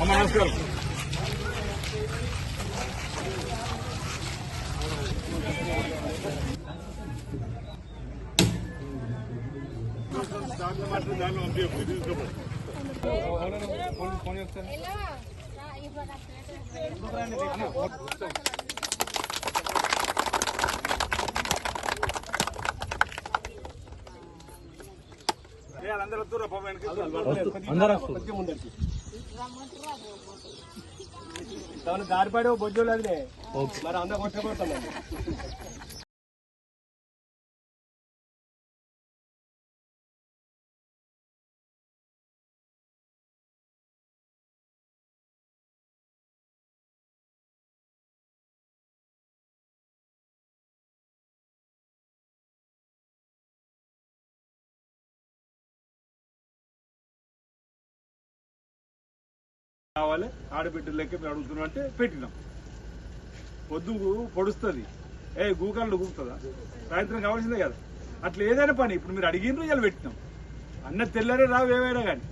అమ్మ నమస్కారం అందరూ వెనక్కి. దాని దారిపడే బొజ్జు లేదులే మరి అందరూ కొట్టబోతున్నాం కావాలి ఆడబిడ్డల లెక్క మీరు అడుగుతున్నాం అంటే పెట్టినాం. పొద్దు పొడుస్తుంది. ఏ గూకళ్ళు గూపుతుందా సాయంత్రం కావాల్సిందే కదా. అట్లా ఏదైనా పని ఇప్పుడు మీరు అడిగిన ఇలా పెట్టినాం. అన్న తెల్లరే రావు ఏవైనా కానీ.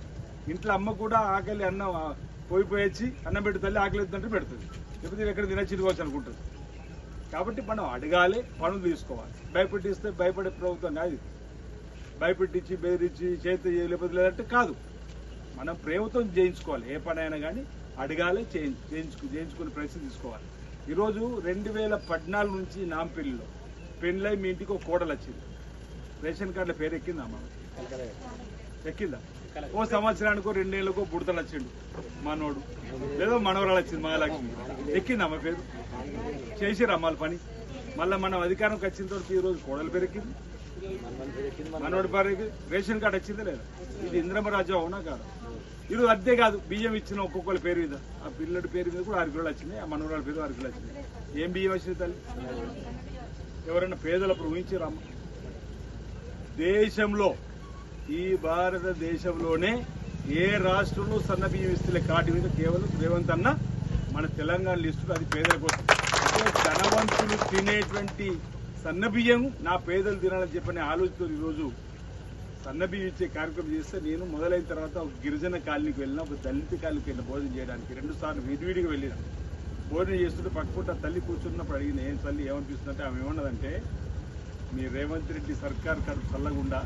ఇంట్లో అమ్మ కూడా ఆకలి అన్నం ఆ, పోయి అన్నం పెట్టి తల్లి ఆకలి అంటే పెడుతుంది. లేకపోతే ఎక్కడ తినచ్చిపోవచ్చు అనుకుంటుంది కాబట్టి మనం అడగాలి పనులు తీసుకోవాలి. భయపెట్టిస్తే భయపడే ప్రభుత్వం కాదు భయపెట్టించి బెదిరించి చేతి లేకపోతే లేదంటే కాదు. మనం ప్రేమతో చేయించుకోవాలి. ఏ పని అయినా కానీ అడగాలి చేయించు చేయించుకు చేయించుకునే ప్రయత్నం తీసుకోవాలి. ఈరోజు రెండు వేల పద్నాలుగు నుంచి నాంపల్లిలో పెళ్ళై మీ ఇంటికి ఒక కోడలు వచ్చింది. రేషన్ కార్డుల పేరు ఎక్కిందా అమ్మ? ఎక్కిందా? ఓ సంవత్సరానికో రెండేళ్ళకో బుడతలు వచ్చిండు. మనోడు. లేదో మనవరాలు వచ్చింది మహాలక్ష్మి. ఎక్కిందా అమ్మ పేరు? చేసిరా అమ్మాల పని? మళ్ళీ మనం అధికారంకి వచ్చిన తర్వాత ఈ రోజు కోడల పేరు ఎక్కింది? మనోడి పేరు రేషన్ కార్డు వచ్చిందా లేదా? ఇది ఇంద్రమ రాజ్యం అవునా కాదు? ఇది అదే కాదు. బియ్యం ఇచ్చిన ఒక్కొక్కరి పేరు మీద. ఆ పిల్లడి పేరు మీద కూడా ఆరు కిలోలు వచ్చినాయి. ఆ మనవరాల పేరు ఆరు కిలోలు వచ్చినాయి. ఏం బియ్యం వచ్చింది తల్లి? ఎవరైనా పేదలప్పుడు ఊహించారమ్మ దేశంలో ఈ భారతదేశంలోనే ఏ రాష్ట్రంలో సన్న బియ్యం ఇస్తే కాటి మీద కేవలం రేవంత్ అన్న మన తెలంగాణ లిస్టులు అది పేదల కోసం. ధనవంతులు తినేటువంటి సన్న బియ్యం నా పేదలు తినాలని చెప్పని ఆలోచనతో ఈరోజు సన్న ఇచ్చే కార్యక్రమం చేస్తే నేను మొదలైన తర్వాత ఒక గిరిజన కాలనీకి వెళ్ళిన ఒక దళిత కాలనీకి వెళ్ళిన భోజనం చేయడానికి రెండు సార్లు విడివిడిగా వెళ్ళిన. భోజనం చేస్తుంటే పక్కపూట తల్లి కూర్చున్నప్పుడు అడిగిన ఏం తల్లి ఏమనిపిస్తుందంటే ఆమె ఏమన్నదంటే మీ రేవంత్ రెడ్డి సర్కార్ కడుపు చల్లగుండా.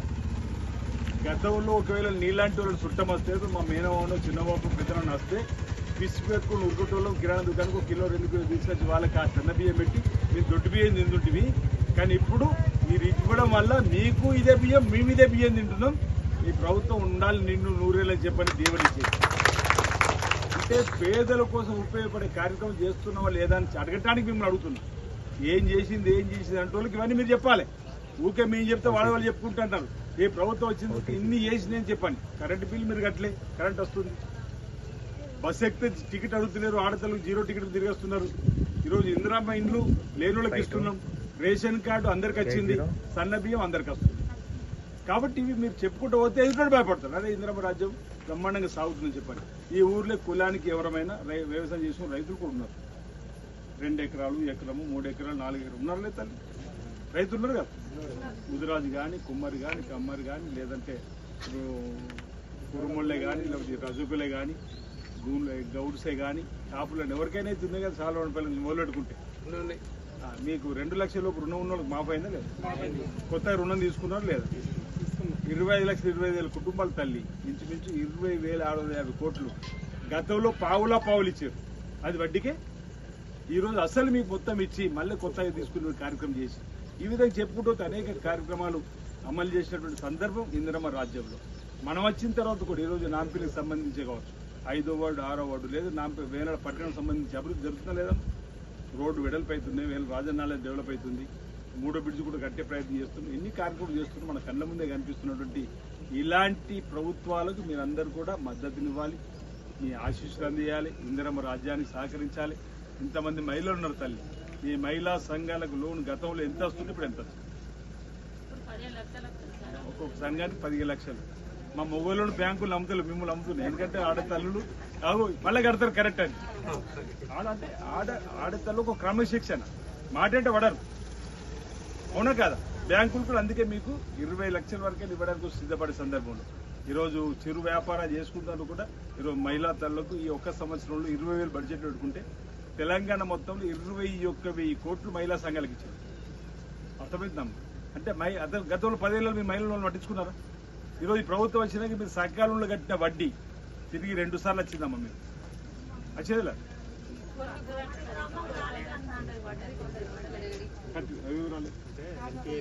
గతంలో ఒకవేళ నీలాంటి వాళ్ళు చుట్టం వస్తే మా మేనవాడు చిన్నబాబు పెద్దనాన్న వస్తే పిసి పెట్టుకుని ఉరుకుటోళ్ళం కిరాణా దుకాణానికి ఒక కిలో రెండు కిలో తీసుకొచ్చి వాళ్ళకి ఆ చిన్న బియ్యం పెట్టి మీరు దొడ్డు బియ్యం తింటుంటివి. కానీ ఇప్పుడు మీరు ఇవ్వడం వల్ల మీకు ఇదే బియ్యం మేము ఇదే బియ్యం తింటున్నాం. ఈ ప్రభుత్వం ఉండాలి నిన్ను నూరేళ్ళని చెప్పని దీవెనిచ్చేది అంటే పేదల కోసం ఉపయోగపడే కార్యక్రమం చేస్తున్నావా లేదా అని అడగటానికి మిమ్మల్ని అడుగుతున్నాం. ఏం చేసింది ఏం చేసింది అంటే వాళ్ళకి ఇవన్నీ మీరు చెప్పాలి. ఊకే మేము చెప్తే వాళ్ళ వాళ్ళు చెప్పుకుంటుంటారు. ఏ ప్రభుత్వం వచ్చింది ఇన్ని చేసింది అని చెప్పండి. కరెంట్ బిల్ మీరు కట్టలే కరెంట్ వస్తుంది. బస్ ఎక్కితే టికెట్ అడుగుతున్నారు ఆడతలకు జీరో టికెట్ తిరిగేస్తున్నారు. ఈరోజు ఇందిరామ్మ ఇండ్లు లేని వాళ్ళకి ఇస్తున్నాం. రేషన్ కార్డు అందరికి వచ్చింది సన్న బియ్యం అందరికి వస్తుంది. కాబట్టి ఇవి మీరు చెప్పుకుంటూ పోతే ఎదుటి భయపడతారు. అదే ఇందిరమ్మ రాజ్యం బ్రహ్మాండంగా సాగుతుందని చెప్పండి ఈ ఊర్లో కులానికి ఎవరమైనా రై- వ్యవసాయం చేసుకున్న రైతులు కూడా ఉన్నారు. రెండు ఎకరాలు ఎకరము మూడు ఎకరాలు నాలుగు ఎకరాలు ఉన్నారు లేదు తల్లి. రైతులు ఉన్నారు కదా. ముదిరాజు కానీ కుమ్మరి కానీ కమ్మరి కానీ లేదంటే కురుముళ్ళే కానీ లేకపోతే రజుకులే కానీ గూన్లే గౌడ్సే కానీ కాపులని ఎవరికైనా అయితే ఉన్నాయి కదా చాలా పల్లెలు మొదలెట్టుకుంటే. ఆ, మీకు రెండు లక్షల లోపు రుణం ఉన్న వాళ్ళకి మాఫ్ అయిందా లేదు? కొత్తగా రుణం తీసుకున్నారు లేదా? ఇరవై ఐదు లక్షల ఇరవై ఐదు వేల కుటుంబాల తల్లి ఇంచుమించు ఇరవై వేల ఆరు వందల యాభై కోట్లు గతంలో పావులా పావులు ఇచ్చారు. అది వడ్డీకే? ఈరోజు అసలు మీకు మొత్తం ఇచ్చి మళ్ళీ కొత్తగా తీసుకునే కార్యక్రమం చేసి ఈ విధంగా చెప్పుకుంటూ అనేక కార్యక్రమాలు అమలు చేసినటువంటి సందర్భం ఇందిరమ్మ రాజ్యంలో. మనం వచ్చిన తర్వాత కూడా ఈరోజు నాంపల్లికి సంబంధించి కావచ్చు. ఐదో వార్డు ఆరో వార్డు లేదు నాంప వేనాడు పట్టణం సంబంధించి అభివృద్ధి జరుగుతుందా లేదా? రోడ్డు వెడల్పు అవుతుంది వేల రాజన్నాలయం డెవలప్ అవుతుంది మూడో బ్రిడ్జ్ కూడా కట్టే ప్రయత్నం చేస్తున్నాం ఎన్ని కార్యక్రమాలు చేస్తున్నాం మన కళ్ళ ముందే కనిపిస్తున్నటువంటి ఇలాంటి ప్రభుత్వాలకు మీరందరూ కూడా మద్దతునివ్వాలి మీ ఆశీస్సులు అందియాలి ఇందిరమ్మ రాజ్యానికి సహకరించాలి. ఇంతమంది మహిళలు ఉన్నారు తల్లి. ఈ మహిళా సంఘాలకు లోన్ గతంలో ఎంత వస్తుంది ఇప్పుడు ఎంత వస్తుంది? ఒక్కొక్క సంఘానికి పదిహేను లక్షలు. మా మొబైల్లో బ్యాంకులు అమ్ముతారు మిమ్మల్ని అమ్ముతున్నాయి ఎందుకంటే ఆడతల్లు మళ్ళీ కడతారు కరెక్ట్ అని. ఆడ అంటే ఆడ ఆడతల్లు ఒక క్రమశిక్షణ. మాట అంటే వడరు. అవునా కదా? బ్యాంకులు కూడా అందుకే మీకు ఇరవై లక్షల వరకే ఇవ్వడానికి సిద్ధపడే సందర్భంలో. ఈరోజు చిరు వ్యాపారాలు చేసుకుంటారు కూడా. ఈరోజు మహిళా తల్లకు ఈ ఒక్క సంవత్సరంలో ఇరవై వేలు బడ్జెట్ పెట్టుకుంటే తెలంగాణ మొత్తంలో ఇరవై ఒక్క వెయ్యి కోట్లు మహిళా సంఘాలకు ఇచ్చారు. అర్థమవుతుందమ్మా అంటే మై అతను గతంలో పదేళ్ళు మీ మహిళలు పట్టించుకున్నారా? ఈరోజు ప్రభుత్వం వచ్చినాక మీరు సకాలంలో కట్టిన వడ్డీ తిరిగి రెండు సార్లు వచ్చిందమ్మా మీరు. వచ్చేదిలా? కట్టి